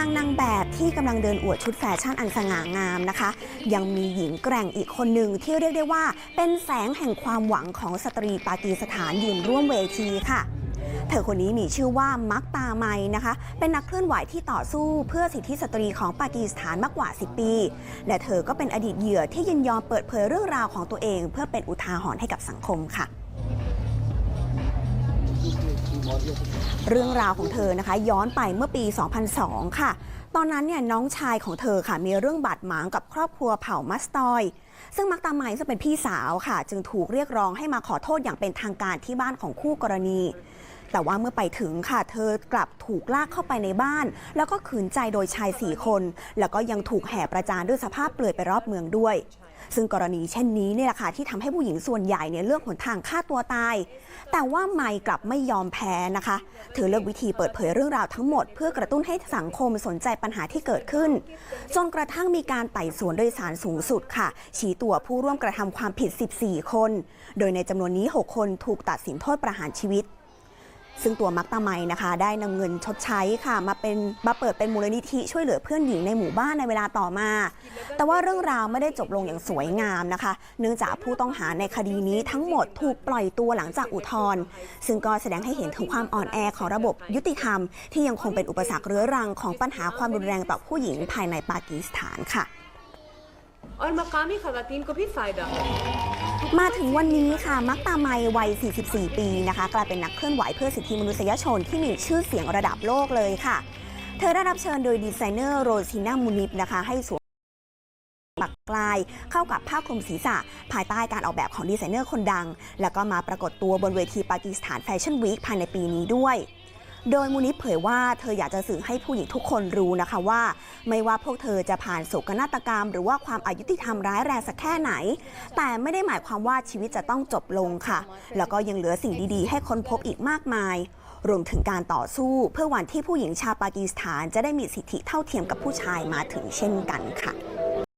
างนางแบบที่กำลังเดินอวดชุดแฟชั่นอันสง่างามนะคะ ยังมีหญิงแกร่งอีกคนหนึ่งที่เรียกได้ว่า เป็นแสงแห่งความหวังของสตรีปากีสถานยืนร่วมเวทีค่ะเธอคนนี้มีชื่อว่ามักตาไมนะคะ เป็นนักเคลื่อนไหวที่ต่อสู้เพื่อสิทธิสตรีของปากีสถานมากกว่า 10 ปี และเธอก็เป็นอดีตเหยื่อที่ยินยอมเปิดเผยเรื่องราวของตัวเอง เพื่อเป็นอุทาหรณ์ให้กับสังคมค่ะ เรื่องราวของเธอนะคะ ย้อนไปเมื่อปี 2002 ค่ะ ตอนนั้นเนี่ยน้องชายของเธอค่ะ มีเรื่องบาดหมางกับครอบครัวเผ่ามัสตอย ซึ่งมักตาไมซึ่งเป็นพี่สาวค่ะ จึงถูกเรียกร้องให้มาขอโทษอย่างเป็นทางการที่บ้านของคู่กรณี แต่ว่าเมื่อไปถึงค่ะ เธอกลับถูกลากเข้าไปในบ้าน แล้วก็ขืนใจโดยชายสี่คน แล้วก็ยังถูกแห่ประจานด้วยสภาพเปลือยไปรอบเมืองด้วยซึ่งกรณีเช่นนี้เนี่ยแหละค่ะที่ทำให้ผู้หญิงส่วนใหญ่เนี่ยเลือกหนทางฆ่าตัวตาย แต่ว่าไมค์กลับไม่ยอมแพ้นะคะ เธอเลือกวิธีเปิดเผยเรื่องราวทั้งหมด เพื่อกระตุ้นให้สังคมสนใจปัญหาที่เกิดขึ้น จนกระทั่งมีการไต่สวนโดยสารสูงสุดค่ะ ชี้ตัวผู้ร่วมกระทำความผิด 14 คน โดยในจำนวนนี้ 6 คนถูกตัดสินโทษประหารชีวิต ซึ่งตัวมักตาไมนะคะ ได้นำเงินชดใช้ค่ะ มาเป็นมาเปิดเป็นมูลนิธิช่วยเหลือเพื่อนหญิงในหมู่บ้านในเวลาต่อมา แต่ว่าเรื่องราวไม่ได้จบลงอย่างสวยงามนะคะ เนื่องจากผู้ต้องหาในคดีนี้ทั้งหมดถูกปล่อยตัวหลังจากอุทธรณ์ซึ่งก็แสดงให้เห็นถึงความอ่อนแอของระบบยุติธรรม ที่ยังคงเป็นอุปสรรคเรื้อรังของปัญหาความรุนแรงต่อผู้หญิงภายในปากีสถานค่ะ और मकामी खवतान को भी फ़ायदा हो มาถึงวันนี้ค่ะ มักตาไมวัย 44 ปีนะคะ กลายเป็นนักเคลื่อนไหวเพื่อสิทธิมนุษยชนที่มีชื่อเสียงระดับโลกเลยค่ะ เธอได้รับเชิญโดยดีไซเนอร์โรซิน่ามูนิฟนะคะ ให้สวมปักกลายเข้ากับผ้าคลุมศีรษะ ภายใต้การออกแบบของดีไซเนอร์คนดัง แล้วก็มาปรากฏตัวบนเวทีปากีสถานแฟชั่นวีคภายในปีนี้ด้วย โดยมูนิเผยว่าเธออยากจะสื่อให้ผู้หญิงทุกคนรู้นะคะว่า ไม่ว่าพวกเธอจะผ่านโศกนาฏกรรม หรือว่าความอายุติธรรมร้ายแรงสักแค่ไหน แต่ไม่ได้หมายความว่าชีวิตจะต้องจบลงค่ะ แล้วก็ยังเหลือสิ่งดีๆ ให้ค้นพบอีกมากมาย รวมถึงการต่อสู้ เพื่อวันที่ผู้หญิงชาวปากีสถานจะได้มีสิทธิเท่าเทียมกับผู้ชายมาถึงเช่นกันค่ะ